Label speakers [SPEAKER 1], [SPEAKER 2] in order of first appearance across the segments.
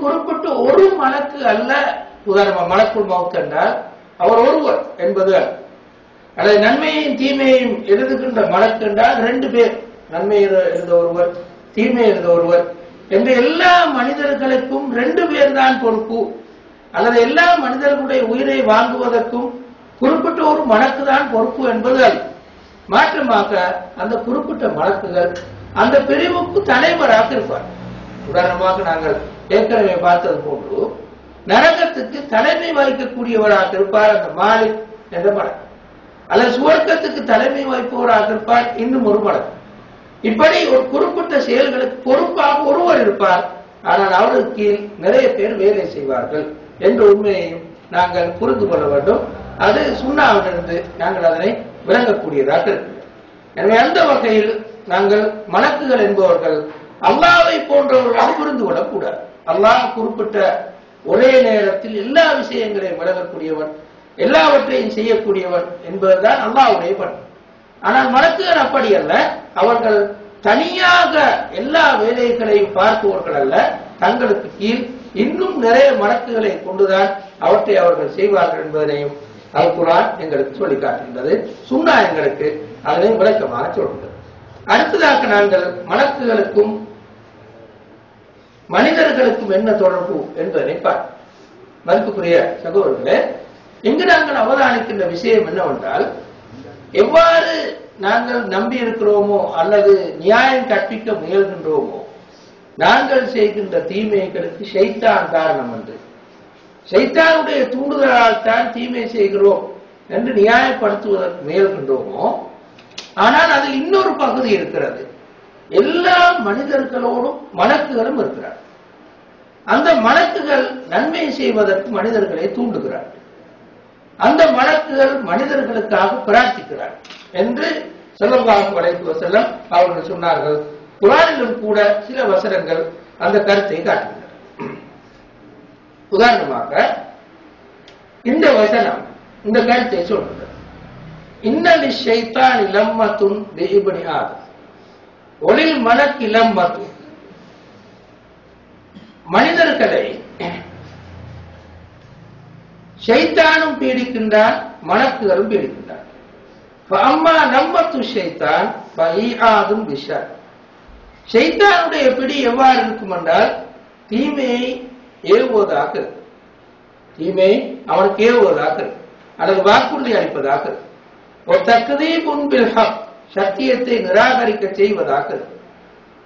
[SPEAKER 1] குறிப்பிட்ட ஒரு மலக்கு அல்ல. உதாரணமா மலக்குள் மவுத் அவர் ஒருவர் என்பது அல்லது நன்மையையும் தீமையையும் எழுதுகின்ற மலக்கு என்றால் ரெண்டு பேர். நன்மை எழுத ஒருவர் தீமை எழுத ஒருவர் என்று எல்லா மனிதர்களுக்கும் ரெண்டு பேர் தான் பொறுப்பு. அல்லது எல்லா மனிதர்களுடைய உயிரை வாங்குவதற்கும் குறிப்பிட்ட ஒரு மலக்கு தான் பொறுப்பு என்பது அல்ல. மாற்றமாக அந்த குறிப்பிட்ட மலக்குகள் அந்த பிரிவுக்கு தலைவராக இருப்பார் உதாரணமாக நாங்கள் ஏற்கனவே பார்த்தது போன்று நரகத்துக்கு தலைமை வகிக்கக்கூடியவராக இருப்பார் அந்த மாலிக் என்ற மலக்கு அல்லது சுவர்க்கத்துக்கு தலைமை வகிப்பவராக இருப்பார் இன்னும் ஒரு மலக்கு இப்படி ஒரு குறிப்பிட்ட செயல்களுக்கு பொறுப்பாக ஒருவர் இருப்பார். ஆனால் அவருக்கு கீழ் நிறைய பேர் வேலை செய்வார்கள் என்ற உண்மையையும் நாங்கள் புரிந்து கொள்ள வேண்டும். அது சுண்ணாவிலிருந்து நாங்கள் அதனை விளங்கக்கூடியதாக இருக்கிறது எனவே அந்த வகையில் நாங்கள் மணக்குகள் என்பவர்கள் அல்லாவை போன்றவர்கள் புரிந்து கொள்ளக்கூடாது அல்லாஹ் குறிப்பிட்ட ஒரே நேரத்தில் எல்லா விஷயங்களையும் விளங்கக்கூடியவன் எல்லாவற்றையும் செய்யக்கூடியவன் என்பதுதான் அல்லாவுடைய பண்பு ஆனால் மலக்குகள் அப்படி அல்ல. அவர்கள் தனியாக எல்லா வேலைகளையும் பார்ப்பவர்கள் அல்ல. தங்களுக்கு கீழ் இன்னும் நிறைய மலக்குகளை கொண்டுதான் அவற்றை அவர்கள் செய்வார்கள் என்பதனையும் அல் குரான் எங்களுக்கு சொல்லி காட்டுகின்றது. சுண்ணா எங்களுக்கு அதனை விளக்கமாக சொல்கிறது அடுத்ததாக நாங்கள் மலக்குகளுக்கும் மனிதர்களுக்கும் என்ன தொடர்பு என்பதனை பார்ப்போம் மதிப்புக்குரிய சகோதரர்களே இங்கு நாங்கள் அவதானிக்கின்ற விஷயம் என்னவென்றால் எவ்வாறு நாங்கள் நம்பி இருக்கிறோமோ அல்லது நியாயம் கற்பிக்க முயல்கின்றோமோ நாங்கள் செய்கின்ற தீமைகளுக்கு சைத்தான் காரணம் என்று. சைத்தானுடைய தூண்டுதலால் தான் தீமை செய்கிறோம் என்று நியாயப்படுத்துவதற்கு முயல்கின்றோமோ ஆனால் அதில் இன்னொரு பகுதி இருக்கிறது. எல்லா மனிதர்களோடும் மலக்குகளும் இருக்கிறார். அந்த மலக்குகள் நன்மை செய்வதற்கு மனிதர்களை தூண்டுகிறார்கள் அந்த மலக்குகள் மனிதர்களுக்காக பிரார்த்திக்கிறார் என்று செல்லவாக வளைத்து செல்லம் அவர்கள் சொன்னார்கள். குரானிலும் கூட சில வசனங்கள் அந்த கருத்தை காட்டுகின்றன. உதாரணமாக இந்த வசனம் இந்த கருத்தை சொல்கிறது இன்னலி ஷைத்தான் இலம்மத்துன் தெய்வனி ஆகும் ஒளில் மலக் இலம்மத்துன் மனிதர்களை ஷைத்தானும் பீடிக்கின்றான் மலக்குகளும் பீடிக்கின்றான். அம்மா நம்மத்து ஷைத்தான் ஃபஈஆதும் விஷர் பிடி எவ்வாறு இருக்கும் என்றால் தீமையை ஏவுவதாக தீமையை அவனுக்கு ஏவுவதாக அல்லது வாக்குறுதி அளிப்பதாக ஒரு தக்கதே முன்பில் ஹக். சத்தியத்தை நிராகரிக்க செய்வதாக இருக்கும்.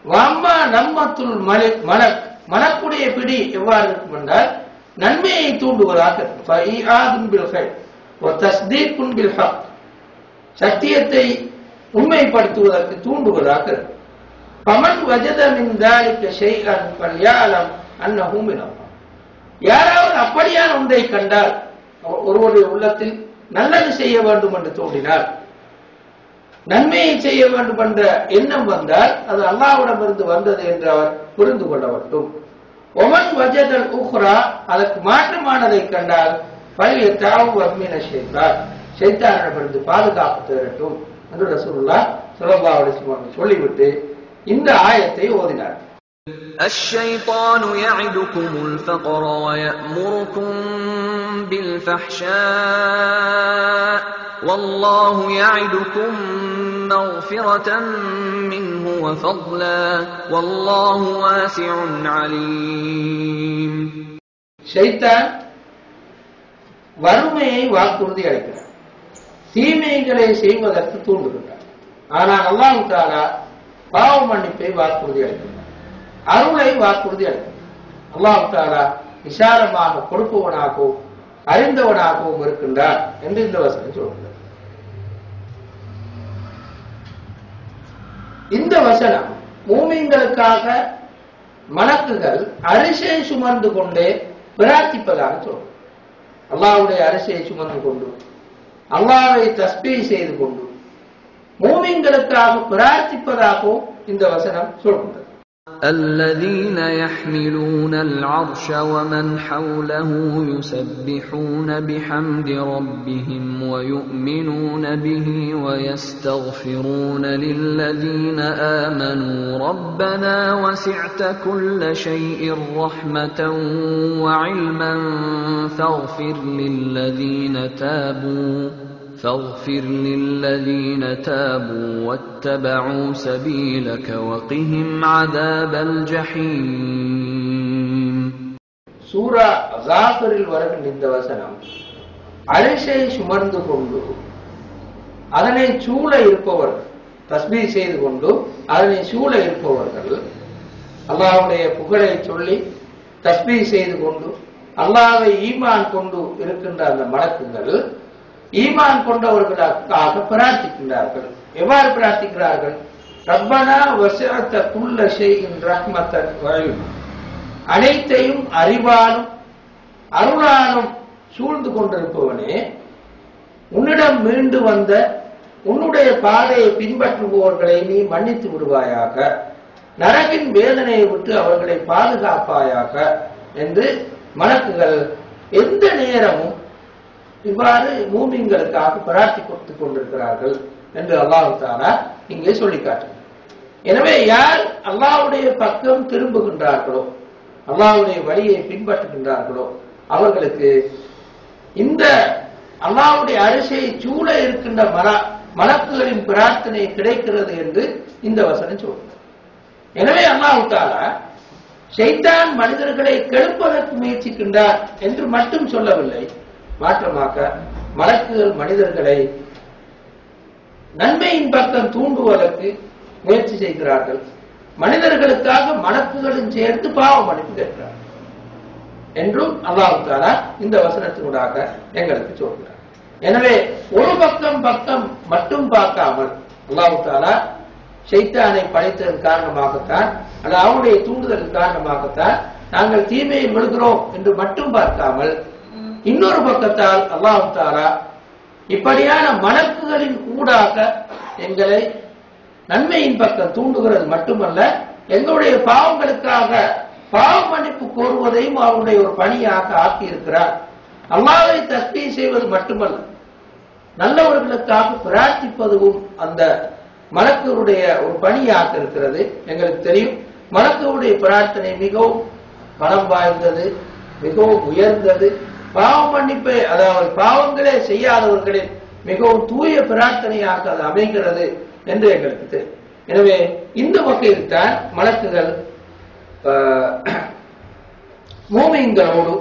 [SPEAKER 1] வாம்மா நம்மத்துள் மலை மனக் மனக்குடைய பிடி எவ்வாறு இருக்கும் என்றால் நன்மையை தூண்டுவதாக இருக்கும். சத்தியத்தை உண்மைப்படுத்துவதற்கு தூண்டுவதாக பமன் வஜதமின் மின் தாலிக்க ஷைஅன் ஃபல்யஅலம் யாராவது அப்படியான ஒன்றை கண்டால் ஒருவருடைய உள்ளத்தில் நல்லது செய்ய வேண்டும் என்று தோன்றினார் நன்மையை செய்ய வேண்டும் என்ற எண்ணம் வந்தால் அது அல்லாஹ்விடமிருந்து வந்தது என்று அவர் புரிந்து கொள்ள வேண்டும் ஒமன் வஜதல் உஹ்ரா அதற்கு மாற்றமானதை கண்டால் பழைய தாவு அம்மின ஷைத்தான் ஷைத்தானிடமிருந்து பாதுகாப்பு தேரட்டும் என்று ரசூலுல்லா ஸல்லல்லாஹு அலைஹி வஸல்லம் சொல்லிவிட்டு இந்த ஆயத்தை ஓதினார்
[SPEAKER 2] الشيطان يعدكم الفقر ويأمركم بالفحشاء والله يعدكم مغفرة منه وفضلا والله واسع عليم
[SPEAKER 1] ஷைத்தான் வறுமையை வாக்குறுதி அளிக்கிறார் தீமைகளை செய்வதற்கு தூண்டுகின்றார் ஆனால் அல்லாஹ் தாலா பாவ மன்னிப்பை வாக்குறுதி அளிக்கின்றார் அருளை வாக்குறுதி அளிக்கின்றார் அல்லாஹ் தாலா விசாலமாக கொடுப்பவனாகவும் அறிந்தவனாகவும் இருக்கின்றார் என்று இந்த வசனம் சொல்கிறது இந்த வசனம் மூமிங்களுக்காக மலக்குகள் அரிசை சுமந்து கொண்டே பிரார்த்திப்பதாக சொல்லும். அல்லாவுடைய அரிசியை சுமந்து கொண்டு அல்லாவை தஸ்பீ செய்து கொண்டு மூமிங்களுக்காக பிரார்த்திப்பதாகவும் இந்த வசனம் சொல்கின்றது.
[SPEAKER 2] الذين يحملون العرش ومن حوله يسبحون بحمد ربهم ويؤمنون به ويستغفرون للذين آمنوا. ربنا وسعت كل شيء رحمة وعلما فاغفر للذين تابوا. فاغفر للذين تابوا واتبعوا سبيلك وقهم عذاب الجحيم
[SPEAKER 1] சூரா ஜாஃபரில் வருகின்ற இந்த வசனம் அரிசை சுமர்ந்து கொண்டு அதனை சூழ இருப்பவர்கள் தஸ்மீ செய்து கொண்டு அதனை சூழ இருப்பவர்கள் அல்லாஹ்வுடைய புகழை சொல்லி தஸ்மீ செய்து கொண்டு அல்லாஹ்வை ஈமான் கொண்டு இருக்கின்ற அந்த மலக்குகள் ஈமான் கொண்டவர்களுக்காக பிரார்த்திக்கின்றார்கள். எவ்வாறு பிரார்த்திக்கிறார்கள்? ரப்பனா வசத்த குல்ல ஷைஇன் ரஹ்மத்தன் வழியும் அனைத்தையும் அறிவாலும் அருளாலும் சூழ்ந்து கொண்டிருப்பவனே உன்னிடம் மீண்டு வந்த உன்னுடைய பாதையை பின்பற்றுபவர்களை நீ மன்னித்து விடுவாயாக. நரகின் வேதனையை விட்டு அவர்களை பாதுகாப்பாயாக என்று மலக்குகள் எந்த நேரமும் இவ்வாறு மூமின்களுக்காக பிரார்த்தி கொடுத்துக் கொண்டிருக்கிறார்கள் என்று அல்லாஹு தாலா இங்கே சொல்லி காட்டுகிறார் எனவே யார் அல்லாவுடைய பக்கம் திரும்புகின்றார்களோ அல்லாவுடைய வழியை பின்பற்றுகின்றார்களோ அவர்களுக்கு இந்த அல்லாவுடைய அரிசியை சூழ இருக்கின்ற மர மலக்குகளின் பிரார்த்தனை கிடைக்கிறது என்று இந்த வசனம் சொல்கிறது எனவே அல்லாஹு தாலா செய்தான் மனிதர்களை கெடுப்பதற்கு முயற்சிக்கின்றார் என்று மட்டும் சொல்லவில்லை. மாற்றமாக மலக்குகள் மனிதர்களை நன்மையின் பக்கம் தூண்டுவதற்கு முயற்சி செய்கிறார்கள். மனிதர்களுக்காக மலக்குகளும் சேர்த்து பாவ மன்னிப்பு கேட்கிறார்கள் என்றும் அல்லாஹு தாலா இந்த வசனத்தினூடாக எங்களுக்கு சொல்கிறார். எனவே ஒரு பக்கம் பக்கம் மட்டும் பார்க்காமல் அல்லாஹு தாலா ஷைத்தானை படைத்ததன் காரணமாகத்தான் அல்லது அவனுடைய தூண்டுதல் காரணமாகத்தான் நாங்கள் தீமையை விழுகிறோம் என்று மட்டும் பார்க்காமல் இன்னொரு பக்கத்தால் அல்லாஹு தாரா இப்படியான மணக்குகளின் ஊடாக எங்களை நன்மையின் பக்கம் தூண்டுகிறது மட்டுமல்ல எங்களுடைய பாவங்களுக்காக பாவ மன்னிப்பு கோருவதையும் அவருடைய ஒரு பணியாக ஆக்கியிருக்கிறார். அல்லாவை தஸ்மி செய்வது மட்டுமல்ல நல்லவர்களுக்காக பிரார்த்திப்பதும் அந்த மலக்குடைய ஒரு பணியாக இருக்கிறது. எங்களுக்கு தெரியும் மலக்குடைய பிரார்த்தனை மிகவும் பலம் வாய்ந்தது மிகவும் உயர்ந்தது. பாவம் மன்னிப்பை அதாவது பாவங்களே செய்யாதவர்களின் மிகவும் தூய பிரார்த்தனையாக அது அமைகிறது என்று எங்களுக்கு தெரியும் எனவே இந்த வகையில் தான் மலக்குகள் மூமிங்களோடு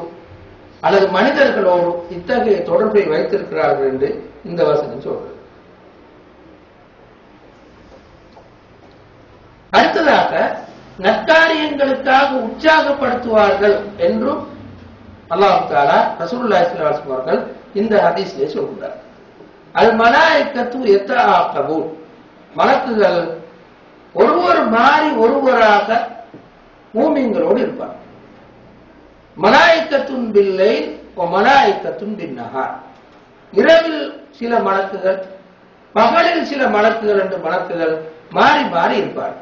[SPEAKER 1] அல்லது மனிதர்களோடு இத்தகைய தொடர்பை வைத்திருக்கிறார்கள் என்று இந்த வசனம் சொல்றது அடுத்ததாக நற்காரியங்களுக்காக உற்சாகப்படுத்துவார்கள் என்றும் அல்லாஹு தாலா ரசூலுல்லா இஸ்லாம் அவர்கள் இந்த ஹதீஸ்லே சொல்கிறார் அல் மலாயக்கத்து எத்தாக்கபூல் மலக்குகள் ஒருவர் மாறி ஒருவராக மூமிங்களோடு இருப்பார் மலாயக்கத்துன் பில்லை மலாயக்கத்துன் பின்னஹார் இரவில் சில மலக்குகள் பகலில் சில மலக்குகள் என்று மலக்குகள் மாறி மாறி இருப்பார்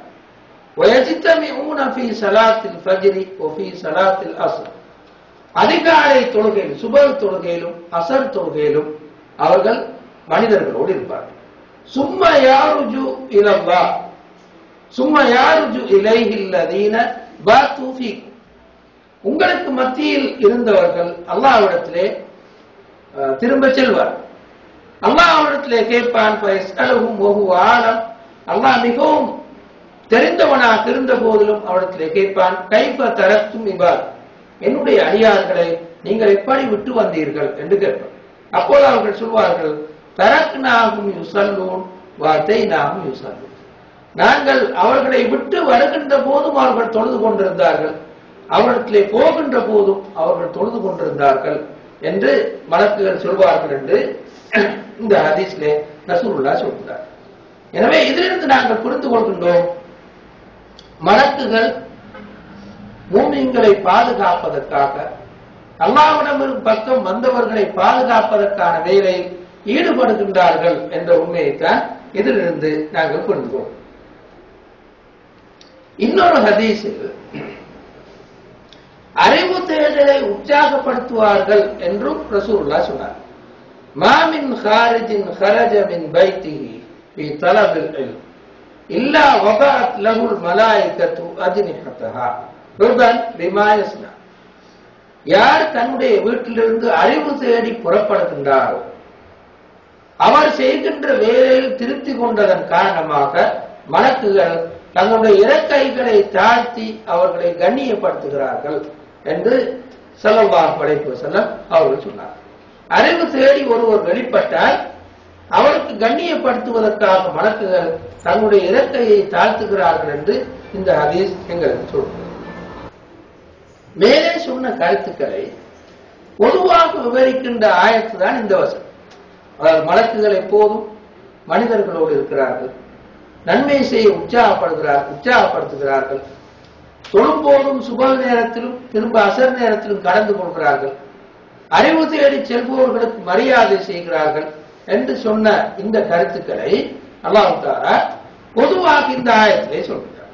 [SPEAKER 1] ويجتمعون في صلاة الفجر وفي صلاة العصر அதிகாலை தொழுகையில் சுபர் தொழுகையிலும் அசர் தொழுகையிலும் அவர்கள் மனிதர்களோடு இருப்பார்கள். சும்மா யாருஜு இலல்லா சும்மா யாருஜு இலைகில்லதீன பாத்து உங்களுக்கு மத்தியில் இருந்தவர்கள் அல்லாவிடத்திலே அஹ், திரும்ப செல்வார். அல்லாவிடத்திலே கேட்பான் பயஸ்அலுஹும் வஹு அல்லாஹ் மிகவும் தெரிந்தவனாக இருந்த போதிலும் அவரிடத்திலே கேட்பான் கைப்ப தரத்தும் இவ்வாறு என்னுடைய அடியார்களை நீங்கள் எப்படி விட்டு வந்தீர்கள் என்று கேட்பார். அப்போது அவர்கள் சொல்வார்கள் தரக்னாகும் யுசல்லூன் வார்த்தை நாகும் யுசல்லூன். நாங்கள் அவர்களை விட்டு வருகின்ற போதும் அவர்கள் தொழுது கொண்டிருந்தார்கள். அவர்களிடத்திலே போகின்ற போதும் அவர்கள் தொழுது கொண்டிருந்தார்கள் என்று மலக்குகள் சொல்வார்கள் என்று இந்த ஹதீஸ்லே ரசூலுல்லா சொல்கிறார். எனவே இதிலிருந்து நாங்கள் புரிந்து கொள்கின்றோம் மலக்குகள் மூமியங்களை பாதுகாப்பதற்காக அல்லாவிடம் பக்கம் வந்தவர்களை பாதுகாப்பதற்கான வேலையில் ஈடுபடுகின்றார்கள் என்ற உண்மையைத்தான் இதிலிருந்து நாங்கள் கொள்கிறோம். இன்னொரு ஹதீஸில் அறிவு தேடலை உற்சாகப்படுத்துவார்கள் என்றும் ரசூலுல்லா சொன்னார். மாமின் ஹாரிஜின் ஹரஜ மின் இல்லா வபாத் லகுல் மலாய்கத்து அஜினிஹத்தஹா. ருபன் பிமா யார் தன்னுடைய வீட்டிலிருந்து அறிவு தேடி புறப்படுகின்றாரோ அவர் செய்கின்ற வேலையில் திருப்தி கொண்டதன் காரணமாக மலக்குகள் தங்களுடைய இறக்கைகளை தாழ்த்தி அவர்களை கண்ணியப்படுத்துகிறார்கள் என்று செல்லவாக படைப்பு செல்லம் அவர்கள் சொன்னார். அறிவு தேடி ஒருவர் வெளிப்பட்டால் அவருக்கு கண்ணியப்படுத்துவதற்காக மலக்குகள் தங்களுடைய இறக்கையை தாழ்த்துகிறார்கள் என்று இந்த ஹதீஸ் எங்களுக்கு சொல்கிறது. மேலே சொன்ன கருத்துக்களை பொதுவாக விவரிக்கின்ற ஆயத்து தான் இந்த வசனம். அதாவது மலக்குகள் எப்போதும் மனிதர்களோடு இருக்கிறார்கள். நன்மை செய்ய உற்சாகப்படுகிறார் உற்சாகப்படுத்துகிறார்கள். தொழும்போதும் சுப நேரத்திலும் திரும்ப அசர் நேரத்திலும் கடந்து கொள்கிறார்கள். அறிவு தேடி செல்பவர்களுக்கு மரியாதை செய்கிறார்கள் என்று சொன்ன இந்த கருத்துக்களை அல்லாஹ் பொதுவாக இந்த ஆயத்திலே சொல்கிறார்.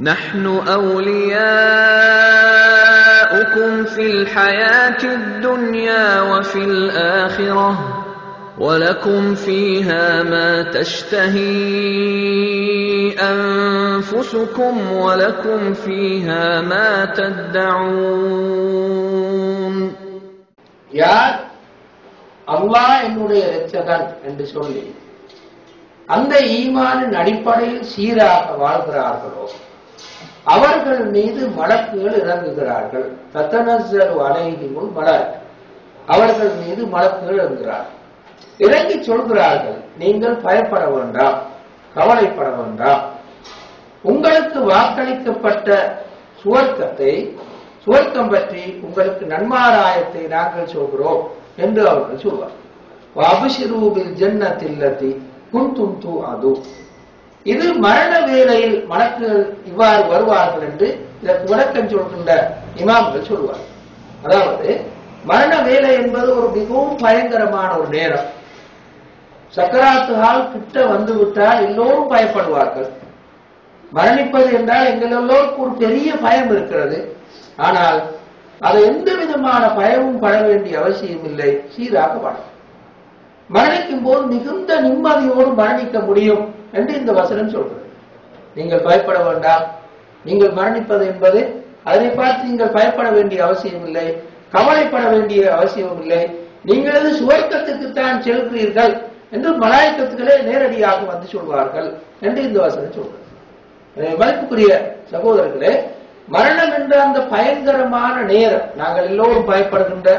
[SPEAKER 2] نحن أولياؤكم في الحياة الدنيا وفي الآخرة ولكم فيها ما تشتهي أنفسكم ولكم فيها ما تدعون
[SPEAKER 1] யார் அல்லாஹ் என்னுடைய இரட்சகன் என்று சொல்லி அந்த ஈமானின் அடிப்படையில் சீராக வாழ்கிறார்களோ அவர்கள் மீது மலக்குகள் இறங்குகிறார்கள். தத்தனசல் அலைகிமுள் மலர். அவர்கள் மீது மலக்குகள் இறங்குகிறார். இறங்கி சொல்கிறார்கள் நீங்கள் பயப்பட வேண்டாம் கவலைப்பட வேண்டாம். உங்களுக்கு வாக்களிக்கப்பட்ட சுவர்க்கத்தை சுவர்க்கம் பற்றி உங்களுக்கு நன்மாராயத்தை நாங்கள் சொல்கிறோம் என்று அவர்கள் சொல்வார். அபிஷிரூபில் குன் குந்தும் தூ அது. இது மரண வேளையில் மலக்குகள் இவ்வாறு வருவார்கள் என்று இதற்கு விளக்கம் சொல்கின்ற இமாம்கள் சொல்வார் அதாவது மரண வேலை என்பது ஒரு மிகவும் பயங்கரமான ஒரு நேரம். சக்கராத்துகால் கிட்ட வந்து விட்டால் எல்லோரும் பயப்படுவார்கள். மரணிப்பது என்றால் எங்கள் எல்லோருக்கும் ஒரு பெரிய பயம் இருக்கிறது. ஆனால் அது எந்த விதமான பயமும் பட வேண்டிய அவசியம் இல்லை. சீராக வாழும் மரணிக்கும் போது மிகுந்த நிம்மதியோடு மரணிக்க முடியும். என்று இந்த வசனம் சொல்றது நீங்கள் பயப்பட வேண்டாம். நீங்கள் மரணிப்பது என்பது அதனை பார்த்து நீங்கள் பயப்பட வேண்டிய அவசியம் இல்லை. கவலைப்பட வேண்டிய அவசியம் இல்லை. நீங்களது சுவர்க்கத்துக்குத்தான் செல்கிறீர்கள் என்று மலாயக்கத்துக்களே நேரடியாக வந்து சொல்வார்கள். என்று இந்த வசனம் சொல்றது மதிப்புக்குரிய சகோதரர்களே மரணம் என்ற அந்த பயங்கரமான நேரம் நாங்கள் எல்லோரும் பயப்படுகின்ற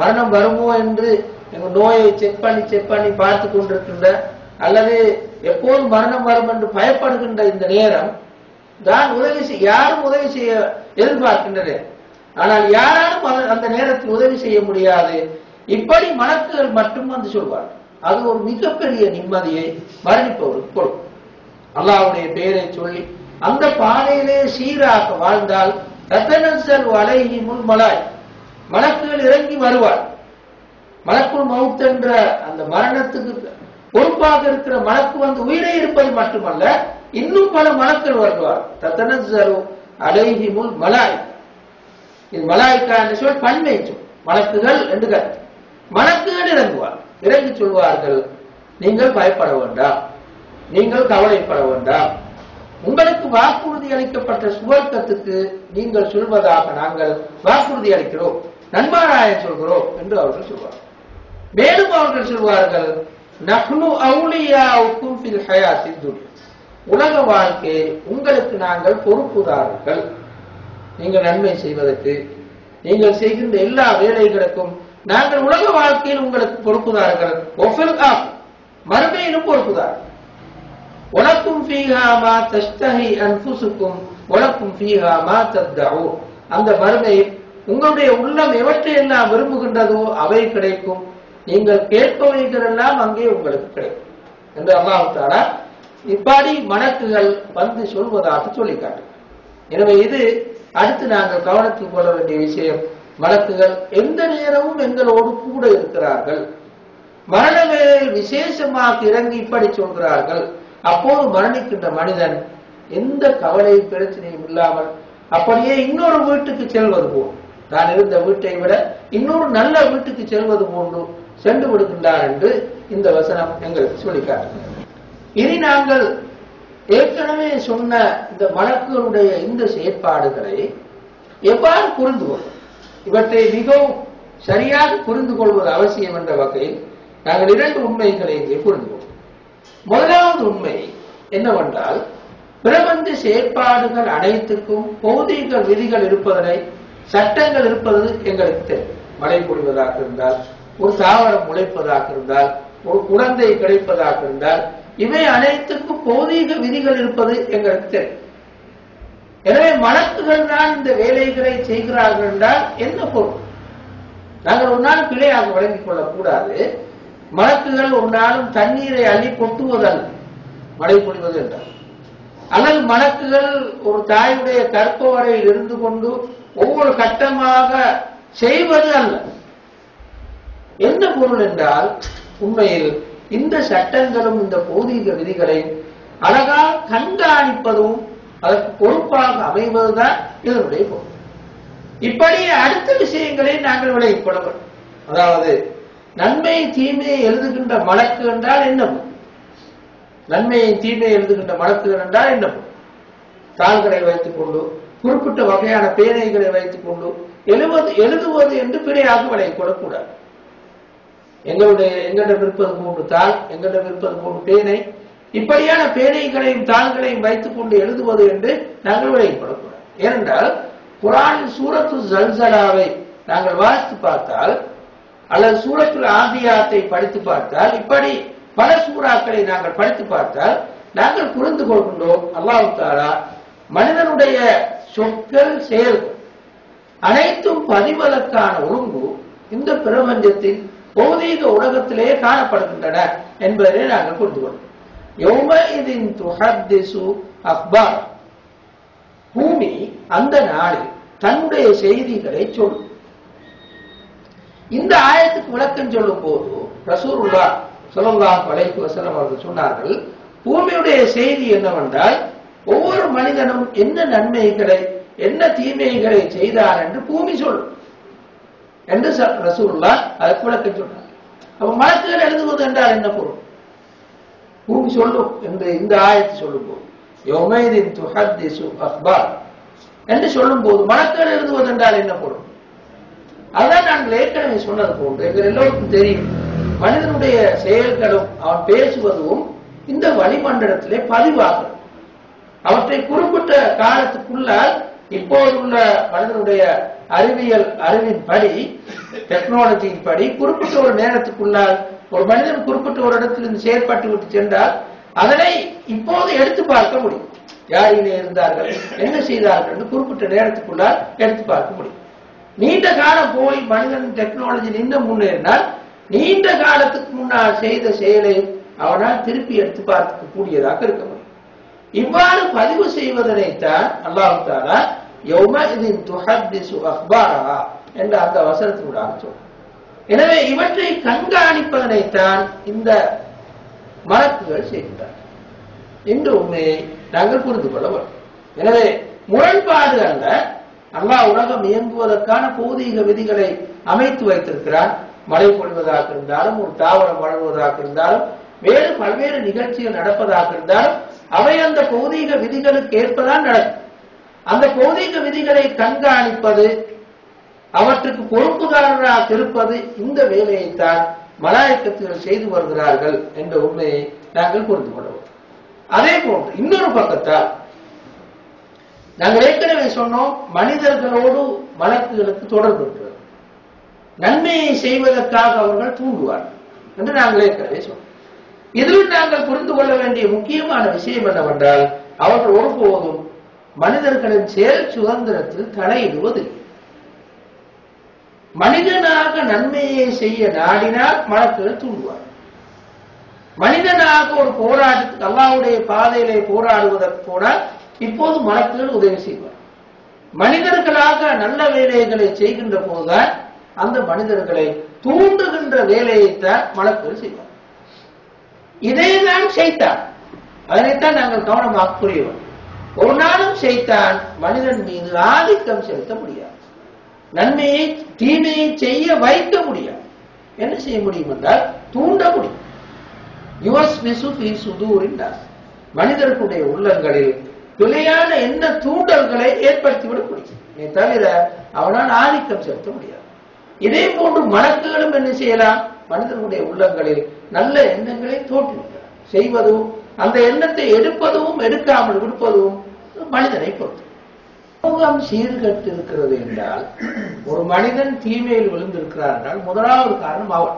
[SPEAKER 1] மரணம் வருமோ என்று எங்க நோயை செக் பண்ணி செக் பண்ணி பார்த்து கொண்டிருக்கின்ற அல்லது எப்போது மரணம் வரும் என்று பயப்படுகின்ற இந்த நேரம் தான் உதவி செய்ய யாரும் உதவி செய்ய எதிர்பார்க்கின்றது. ஆனால் யாராலும் அந்த- அந்த நேரத்தில் உதவி செய்ய முடியாது. இப்படி மலக்குகள் மட்டும் வந்து சொல்வார் அது ஒரு மிகப்பெரிய நிம்மதியை மரணிப்பவருக்கு கொடுக்கும். அல்லாவுடைய பெயரை சொல்லி அந்த பாதையிலே சீராக வாழ்ந்தால் ரத்தனசல் முன் மலாய் மலக்குகள் இறங்கி வருவார். மலக்குள் மவுத் என்ற அந்த மரணத்துக்கு பொறுப்பாக இருக்கிற மலக்கு வந்து உயிரே இருப்பது மட்டுமல்ல இன்னும் பல மலக்கள் வருவார். தத்தனசரு அலைஹி முல் மலாய். இது மலாய்க்கா என்று சொல் பன்மை சொல். மலக்குகள் என்று கருத்து. மலக்குகள் இறங்குவார். இறங்கி சொல்வார்கள் நீங்கள் பயப்பட வேண்டாம். நீங்கள் கவலைப்பட வேண்டாம். உங்களுக்கு வாக்குறுதி அளிக்கப்பட்ட சுவர்க்கத்துக்கு நீங்கள் சொல்வதாக நாங்கள் வாக்குறுதி அளிக்கிறோம். நன்மாராய சொல்கிறோம் என்று அவர்கள் சொல்வார் மேலும் அவர்கள் சொல்வார்கள் நஹ்னு அவுலியாவுக்கும் பில் ஹயாசி துன்யா உலக வாழ்க்கையை உங்களுக்கு நாங்கள் பொறுப்புதாரர்கள். நீங்கள் நன்மை செய்வதற்கு நீங்கள் செய்கின்ற எல்லா வேலைகளுக்கும் நாங்கள் உலக வாழ்க்கையில் உங்களுக்கு பொறுப்புதார்கள் ஒஃபில் ஆஃப் மறுமையிலும் பொறுப்புதார் உனக்கும் ஃபீஹாமா தஸ்தஹி அன்ஃபுசுக்கும் உனக்கும் ஃபீஹாமா மா அந்த மறுமையில் உங்களுடைய உள்ளம் எவற்றையெல்லாம் விரும்புகின்றதோ அவை கிடைக்கும். நீங்கள் கேட்பவைகளெல்லாம் அங்கே உங்களுக்கு கிடைக்கும். என்று அல்லாஹ் இப்படி மணக்குகள் வந்து சொல்வதாக சொல்லி எனவே இது அடுத்து நாங்கள் கவனத்தில் கொள்ள வேண்டிய விஷயம். மலக்குகள் எந்த நேரமும் எங்களோடு கூட இருக்கிறார்கள். மரண வேளையில் விசேஷமாக இறங்கி இப்படி சொல்கிறார்கள். அப்போது மரணிக்கின்ற மனிதன் எந்த கவலையும் பிரச்சனையும் இல்லாமல் அப்படியே இன்னொரு வீட்டுக்கு செல்வது போல். நான் இருந்த வீட்டை விட இன்னொரு நல்ல வீட்டுக்கு செல்வது போன்று சென்று விடுகின்றார் என்று இந்த வசனம் எங்களுக்கு சொல்லிக்கார் இனி நாங்கள் ஏற்கனவே சொன்ன இந்த மலக்குகளுடைய இந்த செயற்பாடுகளை எவ்வாறு புரிந்து கொள்ளும் இவற்றை மிகவும் சரியாக புரிந்து கொள்வது அவசியம் என்ற வகையில் நாங்கள் இரண்டு உண்மைகளை இங்கே புரிந்து கொள்வோம் முதலாவது உண்மை என்னவென்றால் பிரபஞ்ச செயற்பாடுகள் அனைத்துக்கும் பௌதீக விதிகள் இருப்பதனை சட்டங்கள் இருப்பது எங்களுக்கு தெரியும். மழை பொழிவதாக இருந்தால் ஒரு தாவரம் முளைப்பதாக இருந்தால் ஒரு குழந்தை கிடைப்பதாக இருந்தால் இவை அனைத்துக்கும் பௌதீக விதிகள் இருப்பது எங்களுக்கு தெரியும். எனவே மலக்குகள் தான் இந்த வேலைகளை செய்கிறார்கள் என்றால் என்ன பொருள்? நாங்கள் ஒரு நாள் பிழையாக வழங்கிக் கொள்ளக்கூடாது. மலக்குகள் ஒரு நாளும் தண்ணீரை அள்ளி கொட்டுவதல்ல மழை பொழிவது என்றால். அல்லது மலக்குகள் ஒரு தாயுடைய கற்பவரையில் இருந்து கொண்டு ஒவ்வொரு கட்டமாக செய்வது அல்ல. என்ன பொருள் என்றால் உண்மையில் இந்த சட்டங்களும் இந்த பௌதீக விதிகளை அழகாக கண்காணிப்பதும் அதற்கு பொறுப்பாக அமைவதுதான் இதனுடைய பொருள். இப்படி அடுத்த விஷயங்களை நாங்கள் விலகிக் கொள்ள வேண்டும் அதாவது நன்மை தீமையை எழுதுகின்ற மலக்கு என்றால் என்ன நன்மையை தீமையை எழுதுகின்ற மலக்குகள் என்றால் என்ன தாள்களை வைத்துக் கொண்டு குறிப்பிட்ட வகையான பேனைகளை வைத்துக் கொண்டு எழுவது எழுதுவது என்று பிழையாக விலகிக் கொள்ளக்கூடாது எங்களுடைய எங்களிடம் விற்பது மூன்று தாள் எங்களிடம் விற்பது மூன்று பேனை. இப்படியான பேனைகளையும் தாள்களையும் வைத்துக் கொண்டு எழுதுவது என்று நாங்கள் விலகிக் ஏனென்றால் குரானின் சூரத்து ஜல்சலாவை நாங்கள் வாசித்து பார்த்தால் அல்லது சூரத்துல் ஆபியாத்தை படித்து பார்த்தால் இப்படி பல சூறாக்களை நாங்கள் படித்து பார்த்தால் நாங்கள் புரிந்து கொள்கின்றோம் அல்லாஹு தாரா மனிதனுடைய சொற்கள் செயல்கள் அனைத்தும் பதிவதற்கான ஒழுங்கு இந்த பிரபஞ்சத்தின் பௌதீக உலகத்திலே காணப்படுகின்றன என்பதை நாங்கள் புரிந்து கொள்வோம் யௌமஇதின் துஹத்திசு அக்பார். பூமி அந்த நாளில் தன்னுடைய செய்திகளை சொல்லும். இந்த ஆயத்துக்கு விளக்கம் சொல்லும் போது ரசூருல்லா சொல்லலாம் அலைக்கு வசலம் அவர்கள் சொன்னார்கள் பூமியுடைய செய்தி என்னவென்றால் ஒவ்வொரு மனிதனும் என்ன நன்மைகளை என்ன தீமைகளை செய்தார் என்று பூமி சொல்லும். என்று ரசூல்லா அதை அதற்கு விளக்கம் சொன்னார் அப்ப மலக்குகள் எழுதுவது என்றால் என்ன பொருள்? பூமி சொல்லும் என்று இந்த ஆயத்து சொல்லும் போது யௌமைதின் துஹத்திசு அக்பார் என்று சொல்லும் போது மலக்குகள் எழுதுவது என்றால் என்ன பொருள்? அதான் நாங்கள் ஏற்கனவே சொன்னது போன்று எங்கள் எல்லோருக்கும் தெரியும். மனிதனுடைய செயல்களும் அவன் பேசுவதும் இந்த வளிமண்டலத்திலே பதிவாகும் அவற்றை குறிப்பிட்ட காலத்துக்குள்ளால் இப்போதுள்ள மனிதனுடைய அறிவியல் அறிவின்படி டெக்னாலஜியின் படி குறிப்பிட்ட ஒரு நேரத்துக்குள்ளால் ஒரு மனிதன் குறிப்பிட்ட ஒரு இடத்திலிருந்து செயற்பட்டு விட்டு சென்றால் அதனை இப்போது எடுத்து பார்க்க முடியும். யாரிலே இருந்தார்கள் என்ன செய்தார்கள் என்று குறிப்பிட்ட நேரத்துக்குள்ளால் எடுத்து பார்க்க முடியும். நீண்ட காலம் போய் மனிதன் டெக்னாலஜி நின்று முன்னேறினால் நீண்ட காலத்துக்கு முன்னால் செய்த செயலை அவனால் திருப்பி எடுத்து பார்க்க கூடியதாக இருக்க முடியும். இவ்வாறு பதிவு செய்வதனைத்தான் அல்லாஹு தாலா யௌமஇதின் துஹத்திசு அக்பாரஹா என்ற அந்த வசனத்தினுடைய அர்த்தம் எனவே இவற்றை கண்காணிப்பதனைத்தான் இந்த மலக்குகள் செய்கின்றார் என்ற உண்மையை நாங்கள் புரிந்து கொள்ள வேண்டும். எனவே முரண்பாடு அல்ல. அல்லா உலகம் இயங்குவதற்கான பௌதீக விதிகளை அமைத்து வைத்திருக்கிறான். மழை பொழிவதாக இருந்தாலும் ஒரு தாவரம் வளர்வதாக இருந்தாலும் வேறு பல்வேறு நிகழ்ச்சிகள் நடப்பதாக இருந்தாலும் அவை அந்த பௌதீக விதிகளுக்கு ஏற்பதான் நடக்கும். அந்த பௌதீக விதிகளை கண்காணிப்பது அவற்றுக்கு பொறுப்புதாரராக இருப்பது இந்த வேலையைத்தான் மலாயக்கத்துகள் செய்து வருகிறார்கள் என்ற உண்மையை நாங்கள் புரிந்து கொள்வோம். அதே போன்று இன்னொரு பக்கத்தால் நாங்கள் ஏற்கனவே சொன்னோம் மனிதர்களோடு மலக்குகளுக்கு தொடர்பு இருக்கிறது. நன்மையை செய்வதற்காக அவர்கள் தூண்டுவார்கள் என்று நாங்கள் ஏற்கனவே சொன்னோம். இதில் நாங்கள் புரிந்து கொள்ள வேண்டிய முக்கியமான விஷயம் என்னவென்றால் அவர்கள் ஒருபோதும் மனிதர்களின் செயல் சுதந்திரத்தில் தலையிடுவதில்லை மனிதனாக நன்மையை செய்ய நாடினால் மலக்குகள் தூண்டுவார். மனிதனாக ஒரு போராட்டத்துக்கு அல்லாவுடைய பாதையிலே போராடுவதற்கு போனால் இப்போது மலக்குகள் உதவி செய்வார். மனிதர்களாக நல்ல வேலைகளை செய்கின்ற போதுதான் அந்த மனிதர்களை தூண்டுகின்ற வேலையைத்தான் மலக்குகள் செய்வார். இதைதான் செய்தார் அதனைத்தான் நாங்கள் கவனமாக புரியோம் ஒரு நாள் செய்தான் மனிதன் மீது ஆதிக்கம் செலுத்த முடியாது. நன்மையை தீமையை செய்ய வைக்க முடியாது. என்ன செய்ய முடியும் என்றால் தூண்ட முடியும். யுவஸ் விசு சுதூரின் மனிதர்களுடைய உள்ளங்களில் துளையான என்ன தூண்டல்களை ஏற்படுத்திவிட முடியும் தவிர அவனால் ஆதிக்கம் செலுத்த முடியாது. இதே போன்று மணக்குகளும் என்ன செய்யலாம்? மனிதர்களுடைய உள்ளங்களில் நல்ல எண்ணங்களை தோற்றுவிக்கலாம். செய்வதும் அந்த எண்ணத்தை எடுப்பதும் எடுக்காமல் விடுப்பதும் மனிதனை பொறுத்து. சமூகம் சீர்கட்டு இருக்கிறது என்றால் ஒரு மனிதன் தீமையில் விழுந்திருக்கிறார் என்றால் முதலாவது காரணம் அவன்.